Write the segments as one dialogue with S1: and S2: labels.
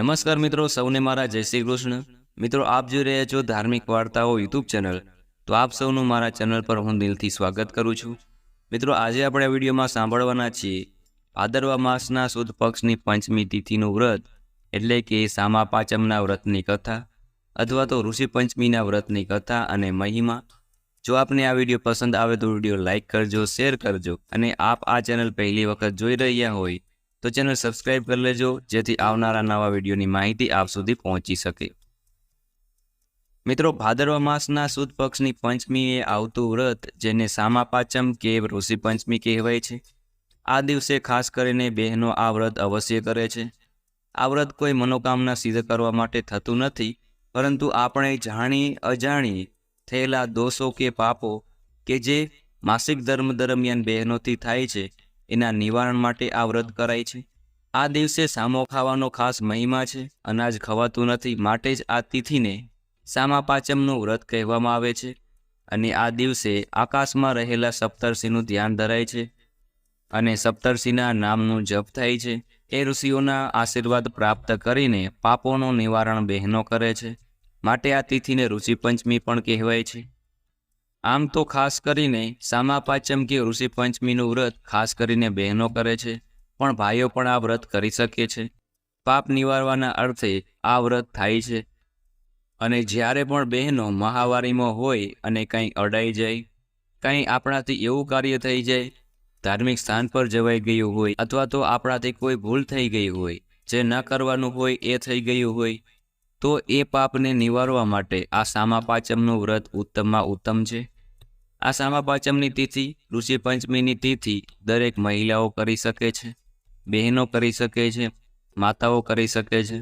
S1: નમસ્કાર મિત્રો, સૌને મારા જય શ્રી કૃષ્ણ. મિત્રો, આપ જોઈ રહ્યા છો ધાર્મિક વાર્તાઓ યુટ્યુબ ચેનલ. તો આપ સૌનું મારા ચેનલ પર હું દિલથી સ્વાગત કરું છું. મિત્રો, આજે આપણે આ વિડીયોમાં સાંભળવાના છીએ ભાદરવા માસના સુદ પક્ષની પંચમી તિથિનું વ્રત, એટલે કે સામા પાંચમના વ્રતની કથા, અથવા તો ઋષિ પંચમીના વ્રતની કથા અને મહિમા. જો આપને આ વીડિયો પસંદ આવે તો વીડિયો લાઇક કરજો, શેર કરજો, અને આપ આ ચેનલ પહેલી વખત જોઈ રહ્યા હોય તો ચેનલ સબસ્ક્રાઈબ કરી લેજો, જેથી આવનારા નવા વિડીયોની માહિતી આપ સુધી પહોંચી શકે. મિત્રો, ભાદરવા માસના સુદ પક્ષની પંચમીએ આવતું વ્રત, જેને સામા પાંચમ કે ઋષિ પંચમી કહેવાય છે, આ દિવસે ખાસ કરીને બહેનો આ વ્રત અવશ્ય કરે છે. આ વ્રત કોઈ મનોકામના સિદ્ધ કરવા માટે થતું નથી, પરંતુ આપણે જાણી અજાણી થયેલા દોષો કે પાપો કે જે માસિક ધર્મ દરમિયાન બહેનોથી થાય છે એના નિવારણ માટે આ વ્રત કરાય છે. આ દિવસે સામો ખાવાનો ખાસ મહિમા છે. અનાજ ખવાતું નથી માટે જ આ તિથિને સામા પાચમનું વ્રત કહેવામાં આવે છે. અને આ દિવસે આકાશમાં રહેલા સપ્તર્ષિનું ધ્યાન ધરાય છે. અને સપ્તર્ષિના નામનું જપ થાય છે. એ ઋષિઓના આશીર્વાદ પ્રાપ્ત કરીને પાપોનું નિવારણ બહેનો કરે છે. માટે આ તિથિને ઋષિ પંચમી પણ કહેવાય છે. આમ તો ખાસ કરીને સામા પાંચમ કે ઋષિ પંચમીનું વ્રત ખાસ કરીને બહેનો કરે છે, પણ ભાઈઓ પણ આ વ્રત કરી શકે છે. પાપ નિવારવાના અર્થે આ વ્રત થાય છે. અને જ્યારે પણ બહેનો મહાવારીમાં હોય અને કંઈ અડાઈ જાય, કંઈ આપણાથી એવું કાર્ય થઈ જાય, ધાર્મિક સ્થાન પર જવાઈ ગયું હોય અથવા તો આપણાથી કોઈ ભૂલ થઈ ગઈ હોય, જે ન કરવાનું હોય એ થઈ ગયું હોય તો એ પાપને નિવારવા માટે આ સામા પાંચમનું વ્રત ઉત્તમમાં ઉત્તમ છે? આ સામા પાંચમની તિથિ ઋષિ પંચમીની તિથિ દરેક મહિલાઓ કરી શકે છે, બહેનો કરી શકે છે, માતાઓ કરી શકે છે.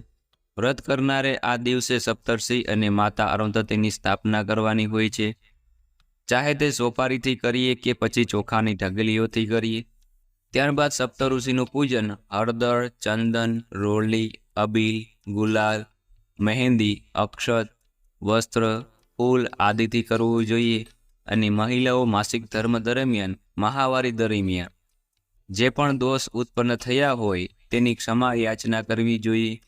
S1: વ્રત કરનારે આ દિવસે સપ્તર્ષિ અને માતા અરુંધતીની સ્થાપના કરવાની હોય છે. ચાહે તે સોપારીથી કરીએ કે પછી ચોખાની ઢગલીઓથી કરીએ. ત્યારબાદ સપ્તઋષિનું પૂજન હળદર, ચંદન, રોલી, અબીલ, ગુલાલ મહેંદી અક્ષત વસ્ત્ર, ફૂલ આદિથી કરવું જોઈએ અને મહિલાઓ માસિક ધર્મ દરમિયાન, મહાવારી દરમિયાન. જે પણ દોષ ઉત્પન્ન થયા હોય તેની ક્ષમા યાચના કરવી જોઈએ.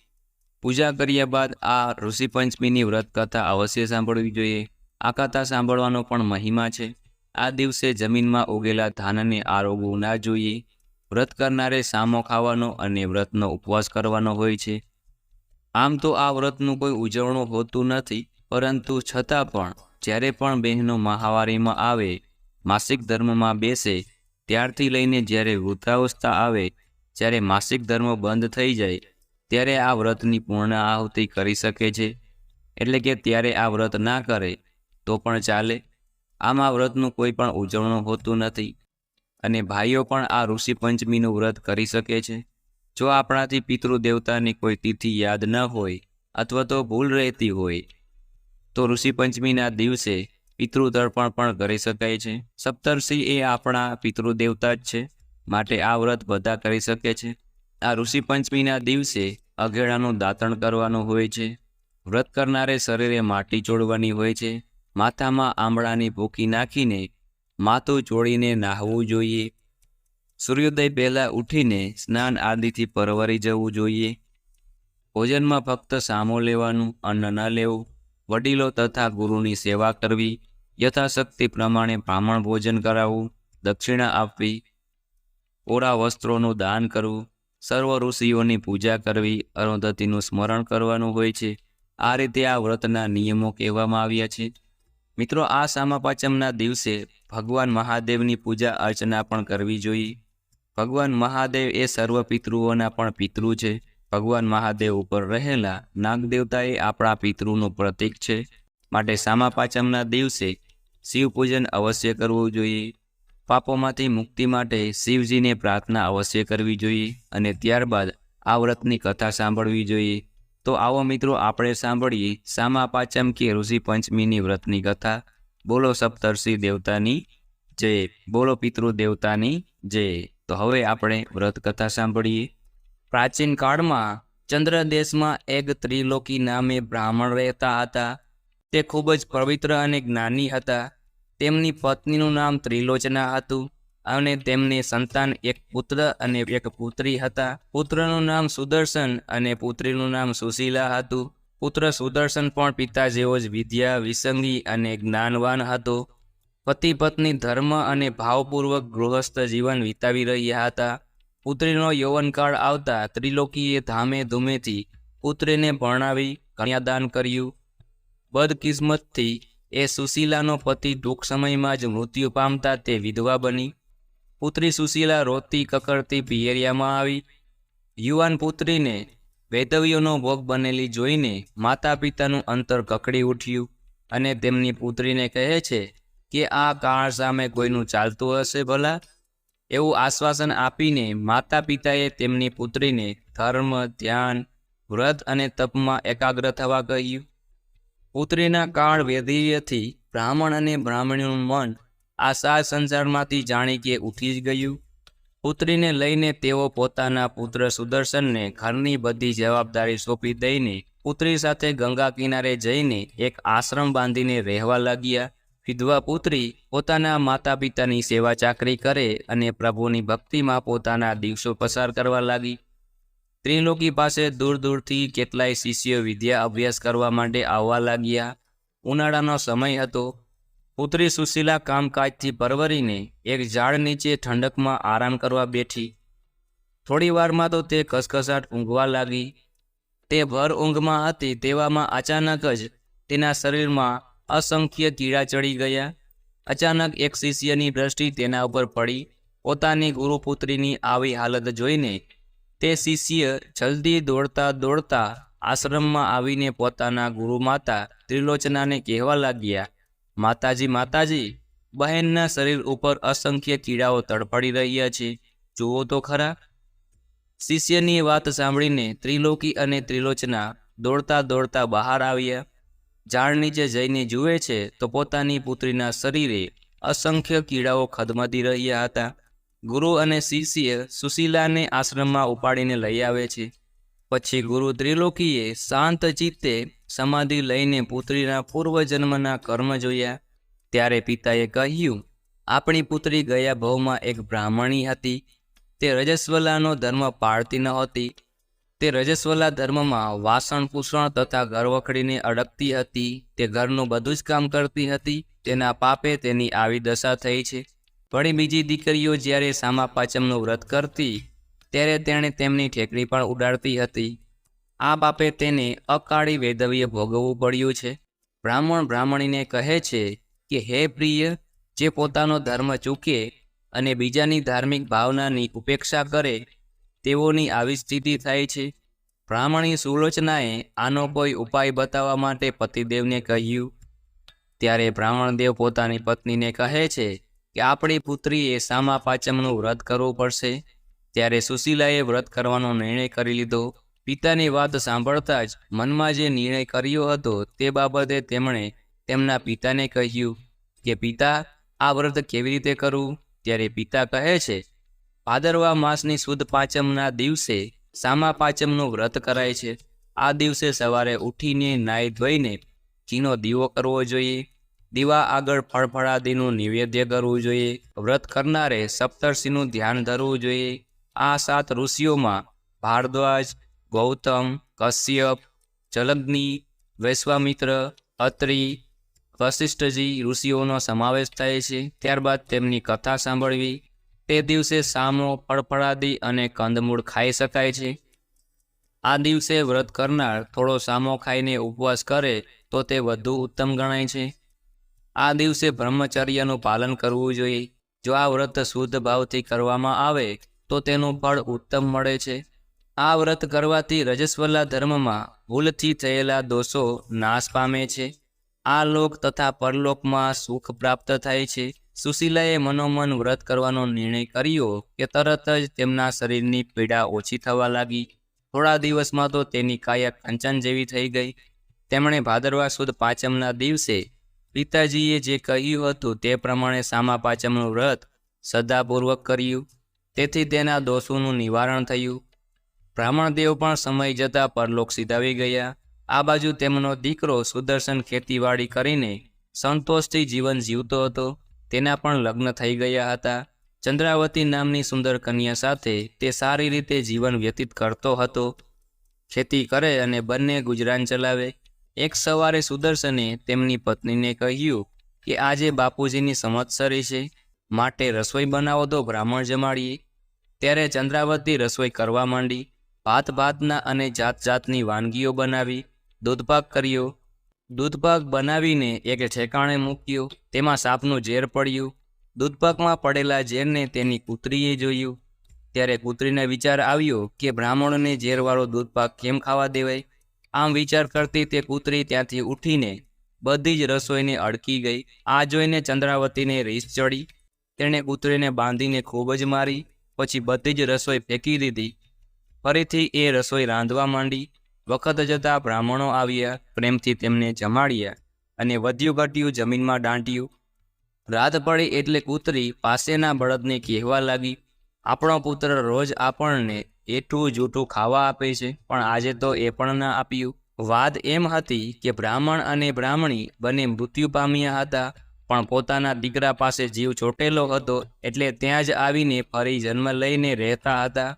S1: પૂજા કર્યા બાદ આ ઋષિ પંચમીની વ્રત કથા અવશ્ય સાંભળવી જોઈએ. આ કથા સાંભળવાનો પણ મહિમા છે. આ દિવસે જમીનમાં ઉગેલા ધાનને આરોગવું ના જોઈએ. વ્રત કરનારે સામો ખાવાનો અને વ્રતનો ઉપવાસ કરવાનો હોય છે. આમ તો આ વ્રતનું કોઈ ઉજવણું હોતું નથી, પરંતુ છતાં પણ જ્યારે પણ બહેનો મહાવારીમાં આવે, માસિક ધર્મમાં બેસે, ત્યારથી લઈને જ્યારે વૃદ્ધાવસ્થા આવે, જ્યારે માસિક ધર્મ બંધ થઈ જાય, ત્યારે આ વ્રતની પૂર્ણ આહુતિ કરી શકે છે. એટલે કે ત્યારે આ વ્રત ના કરે, તો પણ ચાલે. આમ આ વ્રતનું કોઈ પણ ઉજવણું હોતું નથી. અને ભાઈઓ પણ આ ઋષિ પંચમીનું વ્રત કરી શકે છે. જો આપણાથી પિતૃ દેવતાની કોઈ તિથિ યાદ ન હોય અથવા તો ભૂલ રહેતી હોય, તો ઋષિ પંચમીના દિવસે પિતૃતર્પણ પણ કરી શકાય છે. સપ્તર્ષિ એ આપણા પિતૃ દેવતા જ છે. માટે આ વ્રત બધા કરી શકે છે. આ ઋષિ પંચમીના દિવસે અઘેડાનું દાંતણ કરવાનું હોય છે. વ્રત કરનારે શરીરે માટી જોડવાની હોય છે. માથામાં આંબળાની ભૂકી નાખીને માથું ચોળીને નાહવું જોઈએ. સૂર્યોદય પહેલાં ઉઠીને સ્નાન આદિથી પરવરી જવું જોઈએ. ભોજનમાં ફક્ત સામો લેવાનું, અન્ન ન લેવું. વડીલો તથા ગુરુની સેવા કરવી. યથાશક્તિ પ્રમાણે બ્રાહ્મણ ભોજન કરાવવું, દક્ષિણા આપવી, ઓરા વસ્ત્રોનું દાન કરવું, સર્વ ઋષિઓની પૂજા કરવી, અરુંધતીનું સ્મરણ કરવાનું હોય છે. આ રીતે આ વ્રતના નિયમો કહેવામાં આવ્યા છે. મિત્રો, આ સામા પાંચમના દિવસે ભગવાન મહાદેવની પૂજા અર્ચના પણ કરવી જોઈએ. ભગવાન મહાદેવ એ સર્વ પિતૃઓના પણ પિતૃ છે. ભગવાન મહાદેવ ઉપર રહેલા નાગદેવતા એ આપણા પિતૃનું પ્રતીક છે. માટે સામા પાંચમના દિવસે શિવ પૂજન અવશ્ય કરવું જોઈએ. પાપોમાંથી મુક્તિ માટે શિવજીને પ્રાર્થના અવશ્ય કરવી જોઈએ અને ત્યારબાદ આ વ્રતની કથા સાંભળવી જોઈએ. તો આવો મિત્રો, આપણે સાંભળીએ સામા પાંચમ કે ઋષિ પંચમીની વ્રતની કથા. બોલો સપ્તર્ષિ દેવતાની જય. બોલો પિતૃ દેવતાની જય. તો હવે આપણે વ્રત કથા સાંભળીએ. પ્રાચીન કાળમાં ચંદ્ર દેશમાં એક ત્રિલોકી નામે બ્રાહ્મણ રહેતા હતા. તે ખૂબ જ પવિત્ર અને જ્ઞાની હતા. તેમની પત્નીનું નામ ત્રિલોચના હતું અને તેમને સંતાન એક પુત્ર અને એક પુત્રી હતા. પુત્રનું નામ સુદર્શન અને પુત્રીનું નામ સુશીલા હતું. પુત્ર સુદર્શન પણ પિતા જેવો જ વિદ્યા, વિસંગી અને જ્ઞાનવાન હતો. પતિ પત્ની ધર્મ અને ભાવપૂર્વક ગૃહસ્થ જીવન વિતાવી રહ્યા હતા. પુત્રીનો યૌવનકાળ આવતા ત્રિલોકીએ ધામે ધૂમેથી પુત્રીને ભણાવી કન્યાદાન કર્યું. બદકિસ્મતથી એ સુશીલાનો પતિ ટૂંક સમયમાં જ મૃત્યુ પામતા તે વિધવા બની. પુત્રી સુશીલા રોતી કકડતી પિયરિયામાં આવી. યુવાન પુત્રીને વૈધવ્યનો ભોગ બનેલી જોઈને માતા પિતાનું અંતર કકડી ઉઠ્યું અને તેમની પુત્રીને કહે છે કે આ કાળ સામે કોઈનું ચાલતું હશે ભલા? એવું આશ્વાસન આપીને માતા પિતાએ તેમની પુત્રીને ધર્મ, ધ્યાન, વ્રત અને તપમાં એકાગ્ર થવા કહ્યું. પુત્રીના કાળ વેધીયથી બ્રાહ્મણ અને બ્રાહ્મણીનું મન આ સાર સંસારમાંથી જાણી કે ઉઠી જ ગયું. પુત્રીને લઈને તેઓ પોતાના પુત્ર સુદર્શનને ઘરની બધી જવાબદારી સોંપી દઈને પુત્રી સાથે ગંગા કિનારે જઈને એક આશ્રમ બાંધીને રહેવા લાગ્યા. વિધવા પુત્રી પોતાના માતા પિતાની સેવા ચાકરી કરે અને પ્રભુની ભક્તિમાં પોતાના દિવસો પસાર કરવા લાગી. ત્રિલોકી પાસે દૂર દૂરથી કેટલાય શિષ્યો વિદ્યા અભ્યાસ કરવા માટે આવવા લાગ્યા. ઉનાળાનો સમય હતો. પુત્રી સુશીલા કામકાજથી પરવરીને એક ઝાડ નીચે ઠંડકમાં આરામ કરવા બેઠી. થોડી વારમાં તો તે કસકસાટ ઊંઘવા લાગી. તે ભર ઊંઘમાં હતી તેવામાં અચાનક જ તેના શરીરમાં અસંખ્ય કીડા ચડી ગયા. અચાનક એક શિષ્યની દ્રષ્ટિ તેના ઉપર પડી. પોતાની ગુરુપુત્રીની આવી હાલત જોઈને તે શિષ્ય જલ્દી દોડતા દોડતા આશ્રમમાં આવીને પોતાના ગુરુ માતા ત્રિલોચનાને કહેવા લાગ્યા, માતાજી માતાજી, બહેનના શરીર ઉપર અસંખ્ય કીડાઓ તડપડી રહ્યા છે. જુઓ તો ખરા. શિષ્યની વાત સાંભળીને ત્રિલોકી અને ત્રિલોચના દોડતા દોડતા બહાર આવ્યા. ઝાડ નીચે જઈને જુએ છે, તો પોતાની પુત્રીના શરીરે અસંખ્ય કીડાઓ ખદમદી રહ્યા હતા. ગુરુ અને શિષ્ય સુશીલાને આશ્રમમાં ઉપાડીને લઈ આવે છે. પછી ગુરુ ત્રિલોકીએ શાંત ચિત્તે સમાધિ લઈને પુત્રીના પૂર્વજન્મના કર્મ જોયા. ત્યારે પિતાએ કહ્યું, આપણી પુત્રી ગયા ભવમાં એક બ્રાહ્મણી હતી. તે રજસ્વલાનો ધર્મ પાળતી નહોતી તે રજસ્વલા ધર્મમાં વાસણ, કુસણ તથા ઘરવખડીને અડકતી હતી. તે ઘરનું બધું જ કામ કરતી હતી. તેના પાપે તેની આવી દશા થઈ છે. વળી બીજી દીકરીઓ જ્યારે સામા પાચમનું વ્રત કરતી, ત્યારે તેણે તેમની ઠેકડી પણ ઉડાડતી હતી. આ પાપે તેને અકાળી વૈધવ્ય ભોગવવું પડ્યું છે. બ્રાહ્મણ બ્રાહ્મણીને કહે છે કે, હે પ્રિય, જે પોતાનો ધર્મ ચૂકે અને બીજાની ધાર્મિક ભાવનાની ઉપેક્ષા કરે તેઓની આવી સ્થિતિ થાય છે. બ્રાહ્મણી સુલોચનાએ આનો કોઈ ઉપાય બતાવવા માટે પતિદેવને કહ્યું. ત્યારે બ્રાહ્મણદેવ પોતાની પત્નીને કહે છે કે આપણી પુત્રીએ સામા પાચમનું વ્રત કરવું પડશે. ત્યારે સુશીલાએ વ્રત કરવાનો નિર્ણય કરી લીધો. પિતાની વાત સાંભળતા જ મનમાં જે નિર્ણય કર્યો હતો તે બાબતે તેમણે તેમના પિતાને કહ્યું કે, પિતા, આ વ્રત કેવી રીતે કરવું? ત્યારે પિતા કહે છે ભાદરવા માસની સુદ પાંચમના દિવસે સામા પાંચમનું વ્રત કરાય છે. આ દિવસે સવારે ઉઠીને નાહી ધોઈને ઘીનો દીવો કરવો જોઈએ. દીવા આગળ ફળફળાદીનું નિવેદ્ય કરવું જોઈએ. વ્રત કરનારે સપ્તર્ષિનું ધ્યાન ધરવું જોઈએ. આ સાત ઋષિઓમાં ભારદ્વાજ, ગૌતમ, કશ્યપ જલગ્નિ વૈશ્વામિત્ર, અત્રિ વશિષ્ઠજી ઋષિઓનો સમાવેશ થાય છે. ત્યારબાદ તેમની કથા સાંભળવી. તે દિવસે સામો ફળફળાદી અને કંદમૂળ ખાઈ શકાય છે. આ દિવસે વ્રત કરનાર થોડો સામો ખાઈને ઉપવાસ કરે તો તે વધુ ઉત્તમ ગણાય છે. આ દિવસે બ્રહ્મચર્યનું પાલન કરવું જોઈએ. જો આ વ્રત શુદ્ધ ભાવથી કરવામાં આવે, તો તેનું ફળ ઉત્તમ મળે છે. આ વ્રત કરવાથી રજસ્વલા ધર્મમાં ભૂલથી થયેલા દોષો નાશ પામે છે. આ લોક તથા પરલોકમાં સુખ પ્રાપ્ત થાય છે. સુશીલાએ મનોમન વ્રત કરવાનો નિર્ણય કર્યો કે તરત જ તેમના શરીરની પીડા ઓછી થવા લાગી. થોડા દિવસમાં તો તેની કાયા કંચન જેવી થઈ ગઈ. તેમણે ભાદરવા સુદ પાંચમના દિવસે પિતાજીએ જે કહ્યું હતું તે પ્રમાણે સામા પાંચમનું વ્રત શ્રદ્ધાપૂર્વક કર્યું. તેથી તેના દોષોનું નિવારણ થયું. બ્રાહ્મણદેવ પણ સમય જતાં પરલોક સીધાવી ગયા. આ બાજુ તેમનો દીકરો સુદર્શન ખેતીવાડી કરીને સંતોષથી જીવન જીવતો હતો. તેના પણ લગ્ન થઈ ગયા હતા. ચંદ્રાવતી નામની સુંદર કન્યા સાથે તે સારી રીતે જીવન વ્યતીત કરતો હતો. ખેતી કરે અને બંને ગુજરાન ચલાવે. એક સવારે સુદર્શને તેમની પત્નીને કહ્યું કે, આજે બાપુજીની સંવત્સરી છે. માટે રસોઈ બનાવો તો બ્રાહ્મણ જમાડીએ. ત્યારે ચંદ્રાવતી રસોઈ કરવા માંડી. ભાત ભાતના અને જાત જાતની વાનગીઓ બનાવી. દૂધપાક કર્યો. દૂધપાક બનાવીને એક ઠેકાણે મૂક્યો, તેમાં સાપનું ઝેર પડ્યું. દૂધપાકમાં પડેલા ઝેરને તેની કૂતરીએ જોયું. ત્યારે કૂતરીને વિચાર આવ્યો કે બ્રાહ્મણને ઝેરવાળો દૂધપાક કેમ ખાવા દેવાય? આમ વિચાર કરતી તે કૂતરી ત્યાંથી ઉઠીને બધી જ રસોઈને અડકી ગઈ. આ જોઈને ચંદ્રાવતીને રીસ ચડી. તેણે કૂતરીને બાંધીને ખૂબ જ મારી, પછી બધી જ રસોઈ ફેંકી દીધી. ફરીથી એ રસોઈ રાંધવા માંડી. વખત જતાં બ્રાહ્મણો આવ્યા, પ્રેમથી તેમને જમાડ્યા અને વધ્યું ઘટ્યું જમીનમાં દાંટ્યું. રાત પડી એટલે કૂતરી પાસેના બળદને કહેવા લાગી, આપણો પુત્ર રોજ આપણને એઠું જૂઠું ખાવા આપે છે, પણ આજે તો એ પણ ના આપ્યું. વાત એમ હતી કે બ્રાહ્મણ અને બ્રાહ્મણી બંને મૃત્યુ પામ્યા હતા, પણ પોતાના દીકરા પાસે જીવ ચોટેલો હતો એટલે ત્યાં જ આવીને ફરી જન્મ લઈને રહેતા હતા.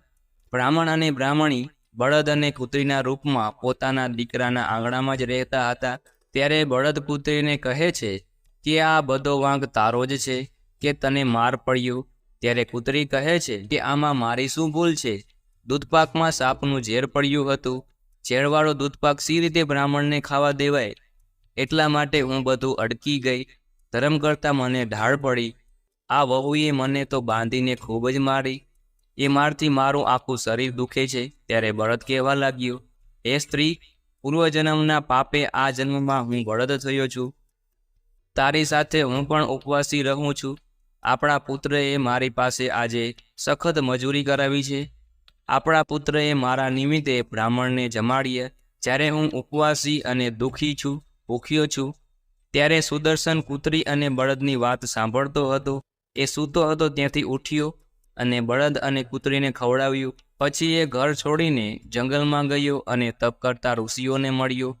S1: બ્રાહ્મણ અને બ્રાહ્મણી બળદ અને કૂતરીના રૂપમાં પોતાના દીકરાના આંગણામાં જ રહેતા હતા. ત્યારે બળદ કૂતરીને કહે છે કે આ બધો વાંક તારો જ છે કે તને માર પડ્યું. ત્યારે કૂતરી કહે છે કે આમાં મારી શું ભૂલ છે? દૂધપાકમાં સાપનું ઝેર પડ્યું હતું. ઝેરવાળો દૂધપાક સી રીતે બ્રાહ્મણને ખાવા દેવાય? એટલા માટે હું બધું અડકી ગઈ. ધર્મ કરતાં મને ઢાળ પડી. આ વહુએ મને તો બાંધીને ખૂબ જ મારી. એ મારથી મારું આખું શરીર દુખે છે, ત્યારે બળદ કહેવા લાગ્યો એ સ્ત્રી, પૂર્વજન્મના પાપે આ જન્મમાં હું બળદ થયો છું. તારી સાથે હું પણ ઉપવાસી રહું છું. આપણા પુત્રએ મારી પાસે આજે સખત મજૂરી કરાવી છે. આપણા પુત્રએ મારા નિમિત્તે બ્રાહ્મણને જમાડીએ. જ્યારે હું ઉપવાસી અને દુઃખી છું, ભૂખ્યો છું, ત્યારે સુદર્શન કૂતરી અને બળદની વાત સાંભળતો હતો. એ સૂતો હતો, ત્યાંથી ઉઠ્યો અને બળદ અને કૂતરીને ખવડાવ્યું. પછી એ ઘર છોડીને જંગલમાં ગયો અને તપ કરતા ઋષિઓને મળ્યો.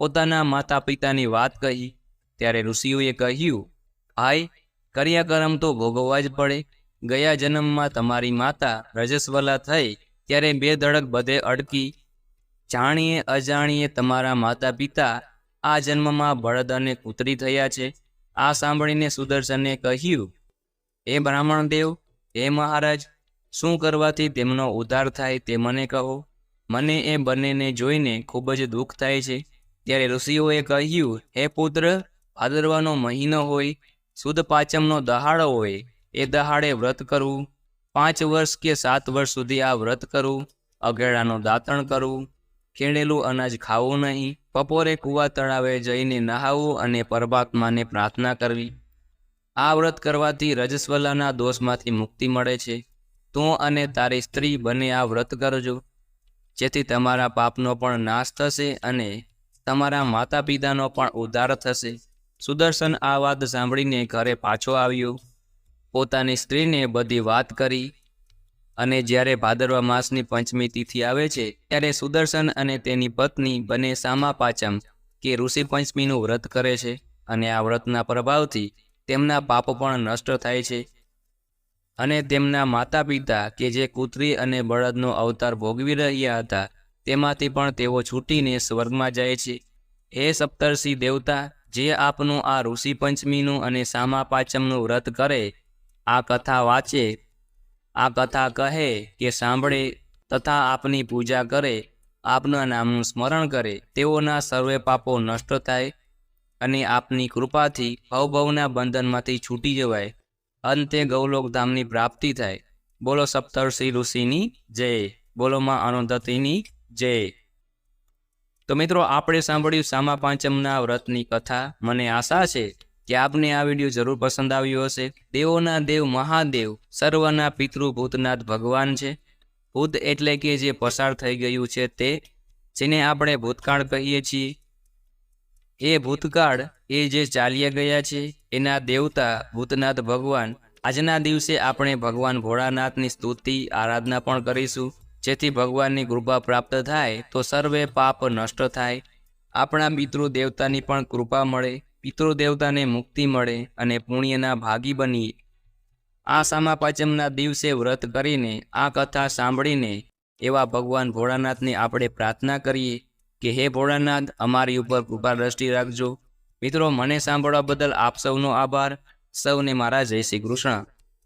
S1: પોતાના માતા પિતાની વાત કહી. ત્યારે ઋષિઓએ કહ્યું, ભાઈ કર્યાકર્મ તો ભોગવવા જ પડે. ગયા જન્મમાં તમારી માતા રજસ્વલા થઈ, ત્યારે બે ધડક બધે અડકી. જાણીએ અજાણીએ તમારા માતા પિતા આ જન્મમાં બળદ અને કૂતરી થયા છે. આ સાંભળીને સુદર્શને કહ્યું એ બ્રાહ્મણ દેવ હે મહારાજ, શું કરવાથી તેમનો ઉદ્ધાર થાય તે મને કહો. મને એ બંનેને જોઈને ખૂબ જ દુઃખ થાય છે. ત્યારે ઋષિઓએ કહ્યું, હે પુત્ર ભાદરવાનો મહિનો હોય સુદ પાંચમનો દહાડો હોય, એ દહાડે વ્રત કરવું પાંચ વર્ષ કે સાત વર્ષ સુધી આ વ્રત કરવું અઘેડાનું દાંતણ કરવું ખીણેલું અનાજ ખાવું નહીં, બપોરે કૂવા તળાવે જઈને નહાવું અને પરમાત્માને પ્રાર્થના કરવી. આ વ્રત કરવાથી રજસ્વલાના દોષમાંથી મુક્તિ મળે છે. તું અને તારી સ્ત્રી બંને આ વ્રત કરજો. જેથી તમારા પાપનો પણ નાશ થશે અને તમારા માતા પિતાનો પણ ઉદ્ધાર થશે. સુદર્શન આ વાત સાંભળીને ઘરે પાછો આવ્યો. પોતાની સ્ત્રીને બધી વાત કરી અને જ્યારે ભાદરવા માસની પંચમી તિથિ આવે છે, ત્યારે સુદર્શન અને તેની પત્ની બંને સામા પાચમ કે ઋષિ પંચમીનું વ્રત કરે છે અને આ વ્રતના પ્રભાવથી તેમના પાપ પણ નષ્ટ થાય છે. અને તેમના માતા પિતા કે જે કૂતરી અને બળદનો અવતાર ભોગવી રહ્યા હતા, તેમાંથી પણ તેઓ છૂટીને સ્વર્ગમાં જાય છે. એ સપ્તર્ષિ દેવતા જે આપનું આ ઋષિ પંચમીનું અને સામા પાંચમનું વ્રત કરે, આ કથા વાંચે, આ કથા કહે કે સાંભળે તથા આપની પૂજા કરે, આપના નામનું સ્મરણ કરે, તેઓના સર્વે પાપો નષ્ટ થાય. અને આપની કૃપાથી ભવભવના બંધનમાંથી છૂટી જવાય. અંતે ગૌલોકધામની પ્રાપ્તિ થાય. બોલો સપ્તર્ષિ ઋષિની જય. બોલો માં અનુદતીની જય. તો મિત્રો, આપણે સાંભળ્યું સામા પાંચમના વ્રતની કથા. મને આશા છે કે આપને આ વીડિયો જરૂર પસંદ આવ્યો હશે. દેવોના દેવ મહાદેવ, સર્વના પિતૃ ભૂતનાથ ભગવાન છે. ભૂત એટલે કે જે પસાર થઈ ગયું છે તે, જેને આપણે ભૂતકાળ કહીએ છીએ. એ ભૂતકાળ એ જે ચાલ્યા ગયા છે, એના દેવતા ભૂતનાથ ભગવાન. આજના દિવસે આપણે ભગવાન ભોળાનાથની સ્તુતિ, આરાધના પણ કરીશું. જેથી ભગવાનની કૃપા પ્રાપ્ત થાય, તો સર્વે પાપ નષ્ટ થાય. આપણા પિતૃ દેવતાની પણ કૃપા મળે, પિતૃ દેવતાને મુક્તિ મળે અને પુણ્યના ભાગી બનીએ. આ સામાપાચમના દિવસે વ્રત કરીને આ કથા સાંભળીને એવા ભગવાન ભોળાનાથની આપણે પ્રાર્થના કરીએ. કે હે ભોળાનાથ, અમારી ઉપર કૃપા દ્રષ્ટિ રાખજો. મિત્રો, મને સાંભળવા બદલ આપ સૌનો આભાર. સૌને મારા જય શ્રી કૃષ્ણ.